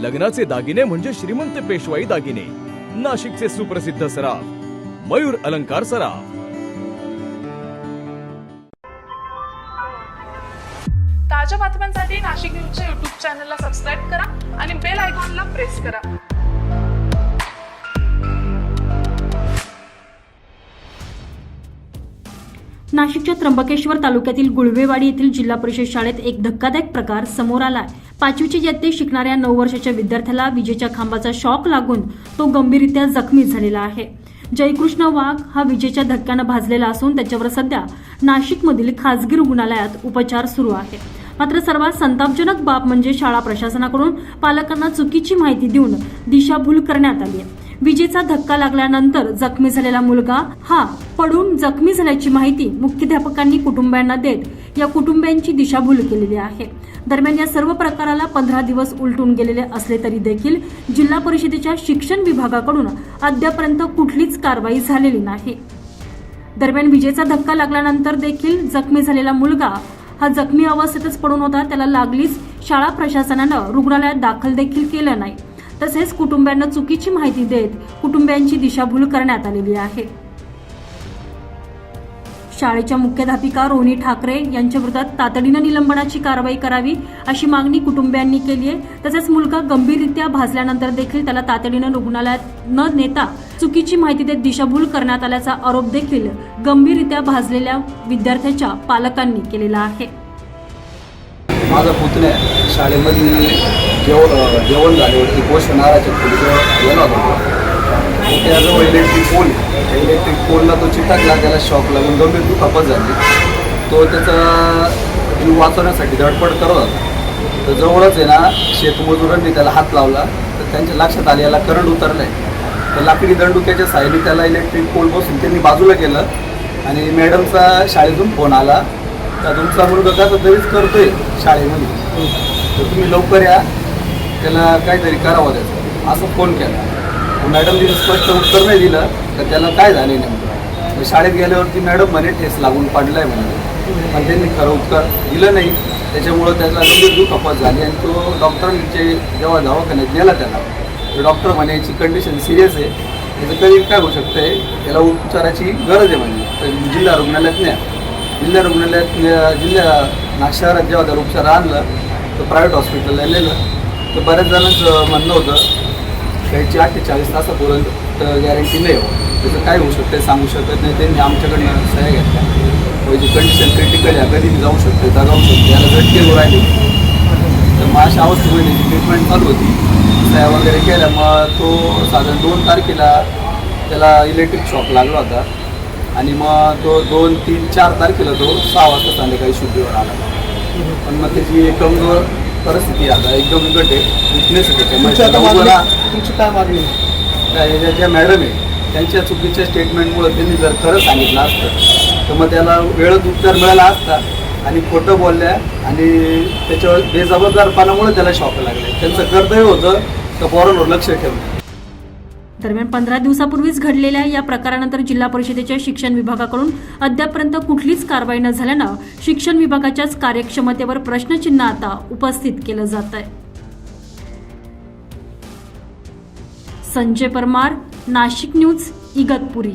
लग्नाचे दागिने म्हणजे श्रीमंत पेशवाई दागिने. नाशिकचे सुप्रसिद्ध सराफ मयूर अलंकार सराफ. ताज्या बातम्यांसाठी नाशिक न्यूजच्या युट्यूब चॅनलला सबस्क्राईब करा आणि बेल आयकॉनला प्रेस करा. नाशिकच्या त्र्यंबकेश्वर तालुक्यातील गुळवेवाडी येथील जिल्हा परिषद शाळेत एक धक्कादायक प्रकार समोर आलाय पाचवीची इयत्तेत शिकणाऱ्या नऊ वर्षाच्या विद्यार्थ्याला विजेच्या खांबाचा शॉक लागून तो गंभीररित्या जखमी झालेला आहे. जयकृष्ण वाघ हा विजेच्या धक्क्यानं भाजलेला असून त्याच्यावर सध्या नाशिकमधील खासगी रुग्णालयात उपचार सुरू आहे. मात्र सर्वात संतापजनक बाब म्हणजे शाळा प्रशासनाकडून पालकांना चुकीची माहिती देऊन दिशाभूल करण्यात आली आहे. विजेचा धक्का लागल्यानंतर जखमी झालेला मुलगा हा पडून जखमी झाल्याची माहिती मुख्याध्यापकांनी कुटुंबियांना देत या कुटुंबियांची दिशाभूल केलेली आहे. दरम्यान या सर्व प्रकाराला पंधरा दिवस उलटून गेलेले असले तरी देखील जिल्हा परिषदेच्या शिक्षण विभागाकडून अद्यापर्यंत कुठलीच कारवाई झालेली नाही. दरम्यान विजेचा धक्का लागल्यानंतर देखील जखमी झालेला मुलगा हा जखमी अवस्थेतच पडून होता त्याला लागलीच शाळा प्रशासनानं रुग्णालयात दाखल देखील केलं नाही. तसेच कुटुंबियांना चुकीची माहिती देत कुटुंबियांची दिशाभूल करण्यात आलेली आहे. शाळेच्या मुख्याध्यापिका रोहिणी ठाकरे यांच्या विरोधात तातडीनं निलंबनाची कारवाई करावी अशी मागणी कुटुंबियांनी केली आहे. तसेच मुलगा गंभीररित्या भाजल्यानंतर देखील त्याला तातडीनं रुग्णालयात न नेता चुकीची माहिती देत दिशाभूल करण्यात आल्याचा आरोप देखील गंभीररित्या भाजलेल्या विद्यार्थ्याच्या पालकांनी केलेला आहे. माझा पुतण्या शाळेमध्ये जेवण जेवण झाल्यावरती पोषण नाराच्या खोलीजवळ गेला होता. त्याजवळ इलेक्ट्रिक पोल इलेक्ट्रिक पोलला तो चिटकला त्याला शॉक लागून गंभीर दुखापत झाली. तो त्याचा जीव वाचवण्यासाठी धडपड करत होता तर जवळच आहे ना शेतमजुरांनी त्याला हात लावला. तर त्यांच्या लक्षात आले याला करंट उतरलं आहे तर लाकडी दंडुक्याच्या साहाय्याने त्याला इलेक्ट्रिक पोल बसून त्यांनी बाजूला केलं. आणि मॅडमचा शाळेतून फोन आला. का तुमचा मुलगा कसा तरीच करतोय शाळेमध्ये. तर तुम्ही लवकर या. त्याला काहीतरी करावं त्याचं. असं फोन केला. मॅडम तिने स्पष्ट उत्तर नाही दिलं तर त्याला काय झाले नेमकं? मग शाळेत गेल्यावरती मॅडम म्हणे ठेस लागून पाडलाय म्हणे. पण त्यांनी खरं उत्तर दिलं नाही. त्याच्यामुळं त्याला गंभीर दुखापत झाली आणि तो डॉक्टरांचे जेव्हा दवाखान्यात नेला त्याला तर डॉक्टर म्हणे याची कंडिशन सिरियस आहे. त्याचं कधी काय होऊ शकतंय? त्याला उपचाराची गरज आहे म्हणजे तर जिल्हा रुग्णालयात न्या जिल्हा रुग्णालयात जिल्हा नाग शहरात जेव्हा त्याला उपचार आणलं तर प्रायव्हेट हॉस्पिटलला नेलं. तर बऱ्याच जणांचं म्हणणं होतं त्याची अठ्ठेचाळीस तासापर्यंत गॅरंटी नाही हो. त्याचं काय होऊ शकतं सांगू शकत नाही. त्यांनी आमच्याकडनं सह्या घेतल्या. म्हणजे कंडिशन क्रिटिकल आहे कधी जाऊ शकते जाऊ शकते. याला झटके राहिले. तर मग अशा अवस्थेमध्ये ट्रीटमेंट चालू होती सह्या वगैरे केल्या. मग तो साधारण दोन तारखेला त्याला इलेक्ट्रिक शॉक लागला होता. आणि मग तो दोन तीन चार तारखेला तो सहा वाजता संध्याकाळी शुद्धीवर आला. पण मग त्याची कमजोर परिस्थिती आहे. आता एकदम बिकट आहे विकनेस आहे तुमची आता त्याच्यामुळे मागणी तुमची काय मागणी? त्या ज्या- ज्या मॅडम आहे. त्यांच्या चुकीच्या स्टेटमेंटमुळे त्यांनी जर खरं सांगितलं असतं तर मग त्याला वेळेत उत्तर मिळाला असता आणि खोटं बोलल्या आणि त्याच्यावर बेजबाबदारपणामुळे त्याला शॉक लागले. त्यांचं कर्तव्य होतं तर पोरांवर लक्ष ठेवणं. दरम्यान पंधरा दिवसापूर्वीच घडलेल्या या प्रकारानंतर जिल्हा परिषदेच्या शिक्षण विभागाकडून अद्यापर्यंत कुठलीच कारवाई न झाल्यानं शिक्षण विभागाच्याच कार्यक्षमतेवर प्रश्नचिन्ह आता उपस्थित केलं जात आहे. संजय परमार नाशिक न्यूज इगतपुरी.